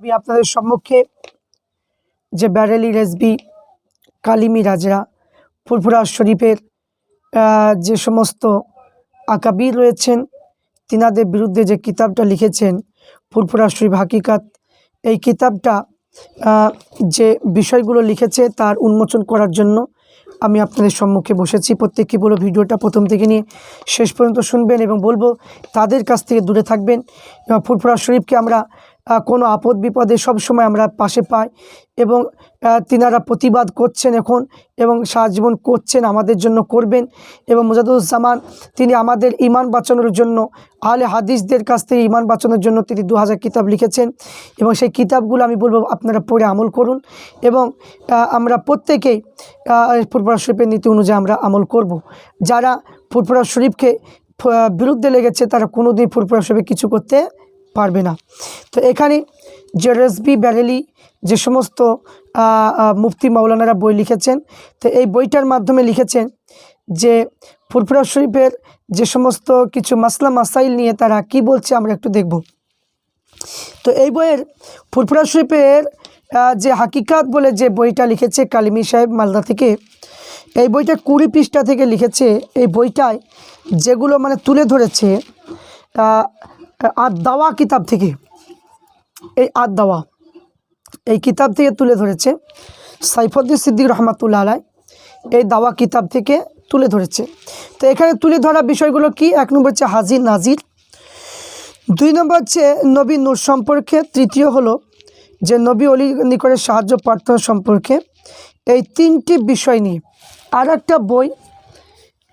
আমি আপনাদের সম্মুখে যে ব্যারেলি রেসবি, কালিমি রাজরা, ফুরফুরা শরীফের যে সমস্ত আকাবির রয়েছেন, তিনাদের বিরুদ্ধে যে কিতাবটা লিখেছেন, ফুরফুরা শরীফ হাকিকাত, এই কিতাবটা যে বিষয়গুলো লিখেছে তার উন্মোচন করার জন্য আমি আপনাদের সম্মুখে বসেছি। প্রত্যেককে বলো ভিডিওটা প্রথম থেকে নিয়ে শেষ পর্যন্ত শুনবেন এবং বলব তাদের কাছ থেকে দূরে থাকবেন। ফুরফুরা শরীফকে আমরা কোনো আপদ বিপদে সবসময় আমরা পাশে পাই এবং তিনারা প্রতিবাদ করছেন এখন এবং সারাজীবন করছেন, আমাদের জন্য করবেন এবং মুজাদুজ্জামান তিনি আমাদের ইমান বাঁচানোর জন্য আলে হাদিসদের কাছ থেকে ইমান বাঁচানোর জন্য তিনি দু হাজার কিতাব লিখেছেন এবং সেই কিতাবগুলো আমি বলব আপনারা পড়ে আমল করুন এবং আমরা প্রত্যেকেই ফুরফুরা শরীফের নীতি অনুযায়ী আমরা আমল করব। যারা ফুরফুরা শরীফকে বিরুদ্ধে লেগেছে তারা কোনোদিন ফুরফুরা শরীফে কিছু করতে পারবে না। তো এখানে যে রেসবি ব্যারেলি যে সমস্ত মুফতি মাওলানারা বই লিখেছেন, তো এই বইটার মাধ্যমে লিখেছেন যে ফুরফুরা শরীফের যে সমস্ত কিছু মাসলা মাসাইল নিয়ে তারা কি বলছে আমরা একটু দেখব। তো এই বইয়ের ফুরফুরা শরীফের যে হাকিকাত বলে যে বইটা লিখেছে কালিমি সাহেব মালদা থেকে, এই বইটা কুড়ি পৃষ্ঠা থেকে লিখেছে। এই বইটায় যেগুলো মানে তুলে ধরেছে আর দাওয়া কিতাব থেকে। এই আর দাওয়া। এই কিতাব থেকে তুলে ধরেছে সাইফুদ্দিন সিদ্দিক রহমাতুল্লাহ আলাই। এই দাওয়া কিতাব থেকে তুলে ধরেছে। তো এখানে তুলে ধরা বিষয়গুলো কি? এক নম্বর হচ্ছে হাজির নাজির। দুই নম্বর হচ্ছে নবী নূর সম্পর্কে। তৃতীয় হলো যে নবী অলি নিকটের সাহায্য প্রার্থনা সম্পর্কে। এই তিনটি বিষয় নিয়ে আর একটা বই।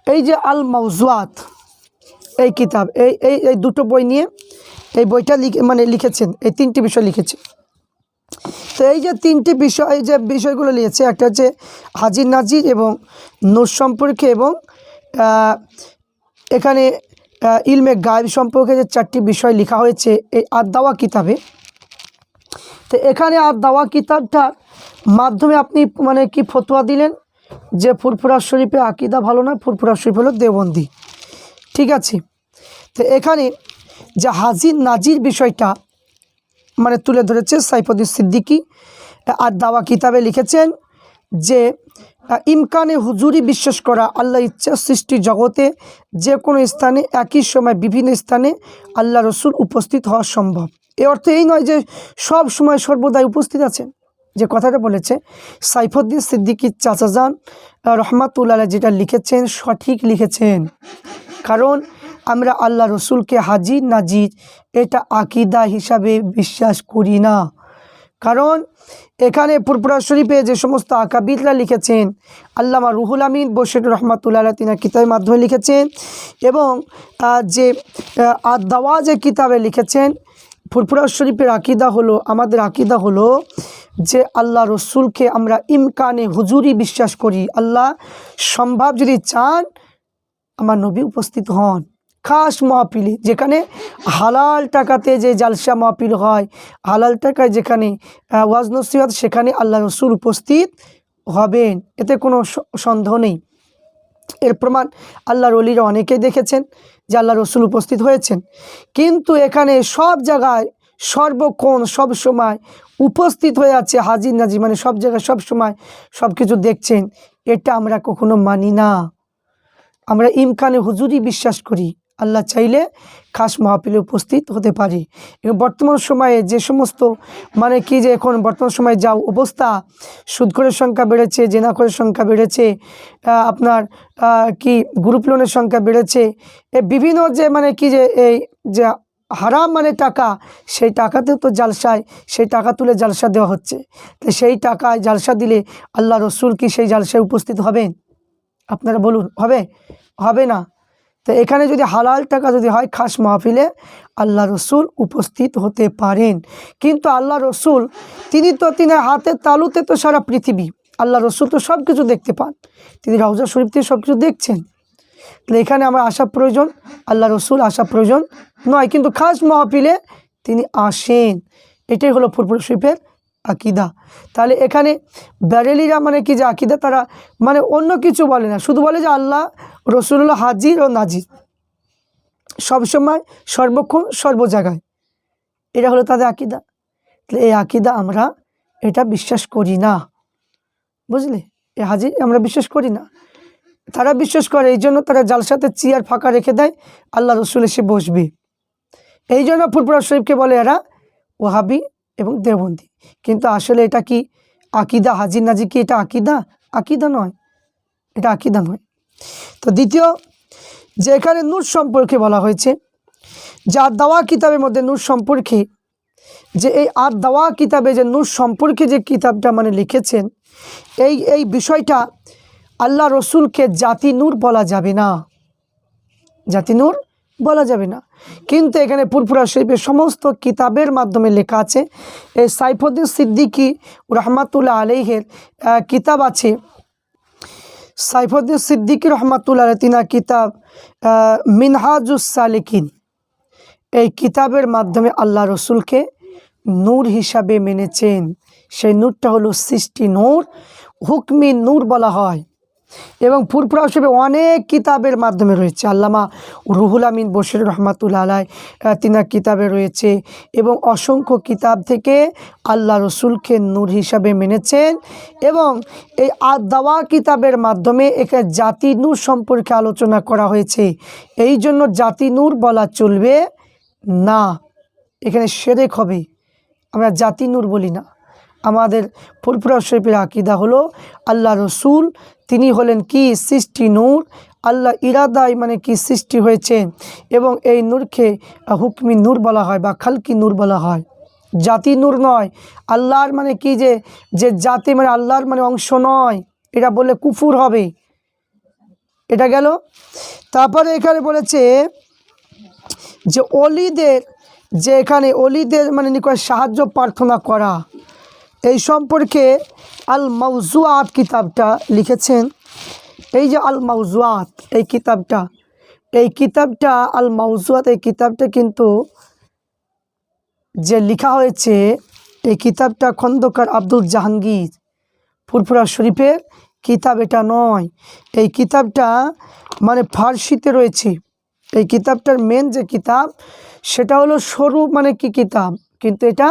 এই যে আল মাউজুয়াত এই কিতাব, এই এই এই দুটো বই নিয়ে এই বইটা লিখে মানে লিখেছেন, এই তিনটি বিষয় লিখেছে। তো এই যে তিনটি বিষয়, এই যে বিষয়গুলো লিখেছে, একটা হচ্ছে হাজির নাজির এবং নূর সম্পর্কে এবং এখানে ইলমে গায়েব সম্পর্কে যে চারটি বিষয় লেখা হয়েছে, এই আদাওয়া কিতাবে। তো এখানে আর দাওয়া কিতাবটার মাধ্যমে আপনি মানে কি ফতোয়া দিলেন যে ফুরফুরা শরীফে আকিদা ভালো না, ফুরফুরা শরীফ হলো দেওবন্দি? ঠিক আছে? তো এখানে যে হাজির নাজির বিষয়টা মানে তুলে ধরেছে সাইফুদ্দিন সিদ্দিকী, আর দাওয়া কিতাবে লিখেছেন যে, ইমকানে হুজুরি বিশ্বাস করা আল্লাহ ইচ্ছা সৃষ্টি জগতে যে কোনো স্থানে একই সময় বিভিন্ন স্থানে আল্লাহ রসুল উপস্থিত হওয়া সম্ভব। এ অর্থ এই নয় যে সব সময় সর্বদাই উপস্থিত আছেন। যে কথাটা বলেছে, সাইফুদ্দিন সিদ্দিকী চাচাজান রহমাতুল্লাহ যেটা লিখেছেন, সঠিক লিখেছেন। কারণ আমরা আল্লাহ রসুলকে হাজির নাজির এটা আকিদা হিসাবে বিশ্বাস করি না। কারণ এখানে পুরপুরা শরীফে যে সমস্ত আকাবিদরা লিখেছেন আল্লামা রুহুল আমিন বশির রহমাতুল্লাহ তিনি কিতাবের মাধ্যমে লিখেছেন এবং যে আহ, দাওয়া যে কিতাবে লিখেছেন ফুরফুরা শরীফের আকিদা হলো আমাদের আকিদা হলো যে আল্লাহ রসুলকে আমরা ইমকানে হুজুরি বিশ্বাস করি। আল্লাহ সম্ভব যদি চান আমার নবী উপস্থিত হন। খাস মহাপিলে, যেখানে হালাল টাকাতে যে জালসা মহাপিল হয়, হালাল টাকায় যেখানে ওয়াজ নসিহত, সেখানে আল্লাহ রসুল উপস্থিত হবেন। এতে কোনো সন্দেহ নেই। এর প্রমাণ আল্লাহর অলিরা অনেকেই দেখেছেন যে আল্লাহ রসুল উপস্থিত হয়েছেন। কিন্তু এখানে সব জায়গায় সর্বক্ষণ, সব সময় উপস্থিত হয়ে আছে হাজির নাজির মানে সব জায়গায় সব সময় সব কিছু দেখছেন। এটা আমরা কখনো মানি না। আমরা ইমকানে হুজুরি বিশ্বাস করি, আল্লাহ চাইলে খাস মহাপিলে উপস্থিত হতে পারি। এবং বর্তমান সময়ে যে সমস্ত মানে কি যে এখন বর্তমান সময়ে যা অবস্থা, সুদখোরের সংখ্যা বেড়েছে, জেনাখোরের সংখ্যা বেড়েছে আপনার কি গ্রুপ লোনের সংখ্যা বেড়েছে, এ বিভিন্ন যে মানে কি যে এই যে হারাম মানে টাকা, সেই টাকাতেও তো জালসায়, সেই টাকা তুলে জালসা দেওয়া হচ্ছে। তো সেই টাকায় জালসা দিলে আল্লাহ রসুল কি সেই জালসায় উপস্থিত হবেন? আপনারা বলুন, হবে? হবে না। তো এখানে যদি হালাল টাকা যদি হয় খাস মাহফিলে, আল্লাহ রসুল উপস্থিত হতে পারেন। কিন্তু আল্লাহ রসুল, তিনি তো তিনি হাতের তালুতে তো সারা পৃথিবী। আল্লাহ রসুল তো সব কিছু দেখতে পান। তিনি রওজা শরীফ থেকে সব কিছু দেখছেন। তাহলে এখানে আমার আসা প্রয়োজন, আল্লাহ রসুল আসা প্রয়োজন নয়। কিন্তু খাস মাহফিলে তিনি আসেন। এটাই হলো ফুরফুর শরীফের আকিদা। তাহলে এখানে ব্যারেলিরা মানে কি যে আকিদা? তারা মানে অন্য কিছু বলে না। শুধু বলে যে আল্লাহ রসুল্লাহ হাজির ও নাজির। সবসময় সর্বক্ষণ সর্ব জায়গায় এটা হলো তাদের আকিদা। তাহলে এই আকিদা আমরা এটা বিশ্বাস করি না। বুঝলে? এ হাজির আমরা বিশ্বাস করি না। তারা বিশ্বাস করে, এই জন্য তারা জালসাতে চেয়ার ফাঁকা রেখে দেয়। আল্লাহ রসুল এসে বসবে। এই জন্য ফুরপুরা শরীফকে বলে এরা ওহাবি এবং দেবন্দি কিন্তু আসলে এটা কি আকিদা? হাজির নাজি কি এটা আকিদা? আকিদা নয়। এটা আকিদা নয়। তো দ্বিতীয় যে এখানে নূর সম্পর্কে বলা হয়েছে, যে আর দাওয়া কিতাবের মধ্যে নূর সম্পর্কে, যে এই আর দাওয়া কিতাবে যে নূর সম্পর্কে যে কিতাবটা মানে লিখেছেন, এই এই বিষয়টা আল্লাহ রসুলকে জাতি নূর বলা যাবে না। জাতি নূর বলা যাবে না। কিন্তু এখানে পুরপুরা শরীফের সমস্ত কিতাবের মাধ্যমে লেখা আছে এই সাইফুদ্দিন সিদ্দিকী রহমাতুল্লাহ আলহের কিতাব আছে। সাইফুদ্দিন সিদ্দিকী রহমাতুল্লাহ তিনার কিতাব আহ, মিনহাজুস সালিকিন। এই কিতাবের মাধ্যমে আল্লাহ রসুলকে নূর হিসাবে মেনেছেন। সেই নূরটা হলো সৃষ্টি নূর। হুকমি নূর বলা হয়। এবং ফুরফুরা হিসেবে অনেক কিতাবের মাধ্যমে রয়েছে। আল্লামা রুহুল আমিন বশির রহমাতুল্লা আলাই তিনার কিতাবে রয়েছে এবং অসংখ্য কিতাব থেকে আল্লাহ রসুলকে নূর হিসাবে মেনেছেন এবং এই আর দাওয়া কিতাবের মাধ্যমে একে জাতি নূর সম্পর্কে আলোচনা করা হয়েছে। এই জন্য জাতি নূর বলা চলবে না। এখানে সেরেক হবে। আমরা জাতি নূর বলি না। আমাদের ফুলপুরা শরীফের আকিদা হলো আল্লাহ রসুল তিনি হলেন কি সৃষ্টি নূর? আল্লাহ ইরাদায় মানে কি সৃষ্টি হয়েছে এবং এই নূরকে হুকমি নূর বলা হয় বা খালকি নূর বলা হয়। জাতি নূর নয়, আল্লাহর মানে কি যে যে জাতি মানে আল্লাহর মানে অংশ নয়। এটা বললে কুফুর হবে। এটা গেল। তারপরে এখানে বলেছে যে অলিদের, যে এখানে অলিদের মানে নিকট সাহায্য প্রার্থনা করা। এই সম্পর্কে আল মাউজুয়াত কিতাবটা লিখেছেন। এই যে আল মাউজুয়াত এই কিতাবটা এই কিতাবটা, আল মাউজুয়াত এই কিতাবটা কিন্তু যে লেখা হয়েছে, এই কিতাবটা খন্দকার আব্দুল জাহাঙ্গীর ফুরফুরা শরীফের কিতাব, এটা নয়। এই কিতাবটা মানে ফার্সিতে রয়েছে। এই কিতাবটার মেন যে কিতাব, সেটা হলো সরু মানে কি কিতাব? কিন্তু এটা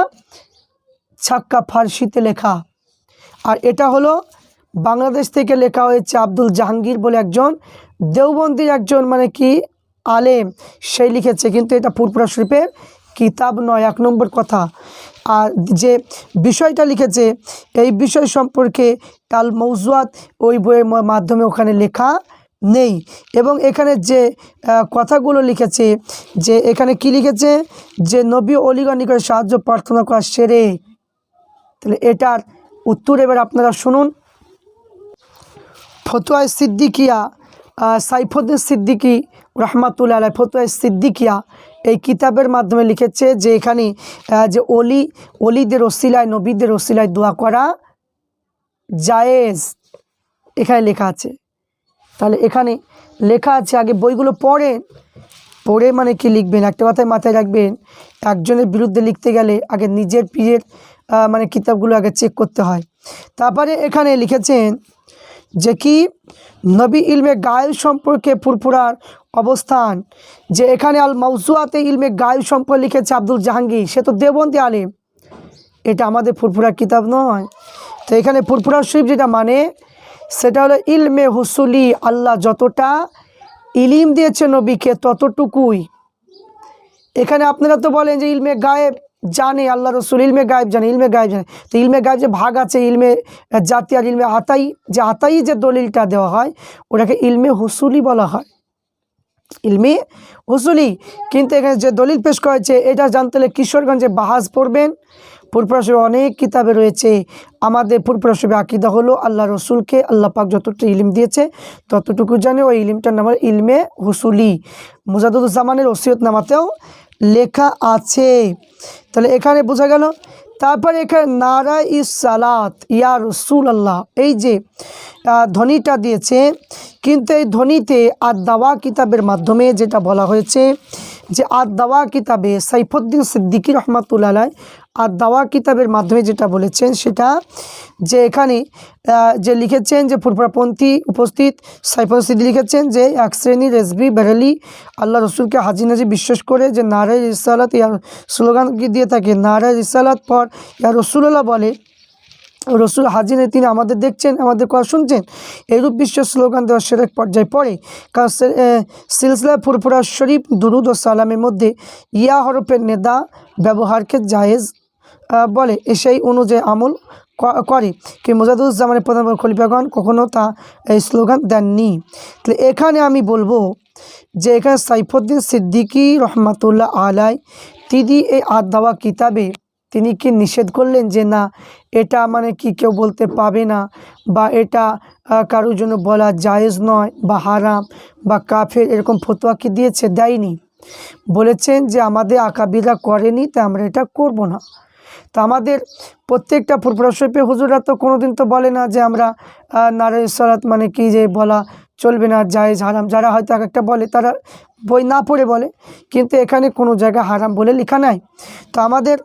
ছাক্কা ফার্সিতে লেখা। আর এটা হলো বাংলাদেশ থেকে লেখা হয়েছে আব্দুল জাহাঙ্গীর বলে একজন। দেওবন্দির একজন মানে কি? আলেম। সেই লিখেছে, কিন্তু এটা ফুরপুরা শরীফের কিতাব নয়, এক নম্বর কথা। আর যে বিষয়টা লিখেছে, এই বিষয় সম্পর্কে কাল মৌজুয়াত ওই বইয়ের মাধ্যমে ওখানে লেখা নেই। এবং এখানে যে কথাগুলো লিখেছে, যে এখানে কি লিখেছে? যে নবী অলিগণ নিকট সাহায্য প্রার্থনা করা সেরে। তাহলে এটার উত্তর এবার আপনারা শুনুন। ফতোয়ায় সিদ্দিকিয়া সাইফুদ্দিন সিদ্দিকি রহমাতুল্লাহ আলাই ফতোয়ায় সিদ্দিকিয়া এই কিতাবের মাধ্যমে লিখেছে যে এখানে যে অলি অলিদের ওসিলায়, নবীদের ওসিলায় দোয়া করা জায়েজ। এখানে লেখা আছে। তাহলে এখানে লেখা আছে, আগে বইগুলো পড়েন পড়ে মানে কি লিখবেন? একটা কথায় মাথায় রাখবেন, একজনের বিরুদ্ধে লিখতে গেলে আগে নিজের পীরের মানে কিতাবগুলো আগে চেক করতে হয়। তারপরে এখানে লিখেছেন যে কি? নবী ইলমে গায়েব সম্পর্কে ফুরফুরার অবস্থান। যে এখানে আল মৌসুয়াতে ইলমে গায়েব সম্পর্কে লিখেছে আব্দুল জাহাঙ্গীর। সে তো দেবন্দি আলিম। এটা আমাদের ফুরফুরার কিতাব নয়। তো এখানে ফুরফুরা শরীফ যেটা মানে সেটা হলো ইলমে হুসুলি আল্লাহ যতটা ইলিম দিয়েছে নবীকে ততটুকুই। এখানে আপনারা তো বলেন যে ইলমে গায়েব জানে, আল্লাহ রসুল, ইলমে গায়েব জানে, ইলমে গায়েব জানে। তো ইলমে গায়েব যে ভাগ আছে, ইলমে জাতি আর ইলমে আতাই, যে আতাই যে দলিলটা দেওয়া হয়, ওটাকে ইলমে হুসুলি বলা হয়। ইলমে হুসুলি, কিন্তু এখানে যে দলিল পেশ করেছে এটা জানতে হলে কিশোরগঞ্জে বাহাজ পড়বেন। ফুরপুরাশবে অনেক কিতাবে রয়েছে। আমাদের ফুরপুরাশবে আকিদা হলো, আল্লাহ রসুলকে আল্লাহ পাক যতটা ইলিম দিয়েছে, ততটুকু জানে। ওই ইলিমটার নাম ইলমে হুসুলি। মুজাদুজ্জামানের ওসিয়ত নামাতেও লেখা আছে। তাহলে এখানে বোঝা গেল, তারপরে এখানে নারা ইস সালাত ইয়া রসুল আল্লাহ এই যে ধ্বনিটা দিয়েছে। কিন্তু এই ধ্বনিতে আর দাওয়া কিতাবের মাধ্যমে যেটা বলা হয়েছে যে আর দাওয়া কিতাবে সাইফুদ্দিন সিদ্দিকী রহমাতুল্লাহ আর দাওয়া কিতাবের মাধ্যমে যেটা বলেছেন সেটা যে এখানে যে লিখেছেন যে ফুরফুরাপন্থী উপস্থিত সাইফুল সিদ্দি লিখেছেন যে এক শ্রেণি রেজবি বেরেলি আল্লাহ রসুলকে হাজি নাজি বিশ্বাস করে যে নারায় রিসালাত ইয়ার স্লোগান দিয়ে থাকে? নারায় রিসালাত পর ইয়া রসুল্লাহ বলে রসুল হাজিনে তিনি আমাদের দেখছেন, আমাদের কথা শুনছেন। এরূপ বিশ্ব স্লোগান দেওয়ার সেরেক পর্যায়ে পড়ে। কারণ সিলসিলা ফুরফুরা শরীফ, দুরুদ ও সালামের মধ্যে ইয়া হরফের নেদা ব্যবহারকে জায়েজ বলে। এ সেই অনুযায়ী আমল করে। কি মোজাদুজ্জামানের প্রধান খলিফাগণ কখনও তা এই স্লোগান দেননি। তাহলে এখানে আমি বলব যে এখানে সাইফুদ্দিন সিদ্দিকী রহমাতুল্লাহ আলাই, তিনি এই আদ দাওয়া কিতাবে তিনি কি নিষেধ করলেন যে না, এটা মানে কি কেউ বলতে পাবে না বা এটা কারোর জন্য বলা জায়েজ নয় বা হারাম বা কাফের এরকম ফতোয়া কি দিয়েছে? দেয়নি। বলেছেন যে আমাদের আকাবিরা করেনি তা আমরা এটা করব না। তা আমাদের প্রত্যেকটা ফুরফুরা হুজুরা তো কোনোদিন তো বলে না যে আমরা নারে সরাত মানে কি যে বলা চলবে না জায়েজ হারাম। যারা হয়তো এক একটা বলে, তারা বই না পড়ে বলে, কিন্তু এখানে কোনো জায়গায় হারাম বলে লেখা নাই। তো আমাদের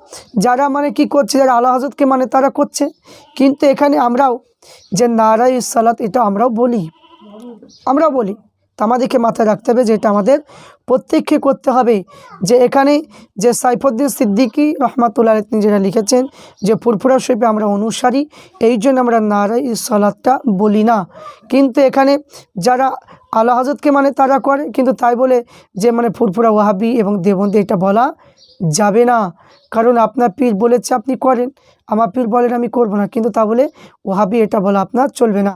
যারা মানে কি করছে, যারা আল্লাহ হজরতকে মানে তারা করছে, কিন্তু এখানে আমরাও যে নারায় সালাত, এটা আমরাও বলি। আমরাও বলি। আমাদেরকে মাথায় রাখতে হবে যে এটা আমাদের প্রত্যেককে করতে হবে। যে এখানে যে সাইফুদ্দিন সিদ্দিকী রহমাতুল্লাহ তিনি যেটা লিখেছেন যে ফুরফুরা শরীফে আমরা অনুসারী, এই জন্য আমরা নারাই সালাদটা বলি না। কিন্তু এখানে যারা আল্লাহ হজরতকে মানে তারা করে, কিন্তু তাই বলে যে মানে ফুরফুরা ওয়াহাবি এবং দেবন্দি এটা বলা যাবে না। কারণ আপনার পীর বলেছে আপনি করেন, আমার পীর বলেন আমি করব না, কিন্তু তা বলে ওহাবি এটা বলা আপনার চলবে না।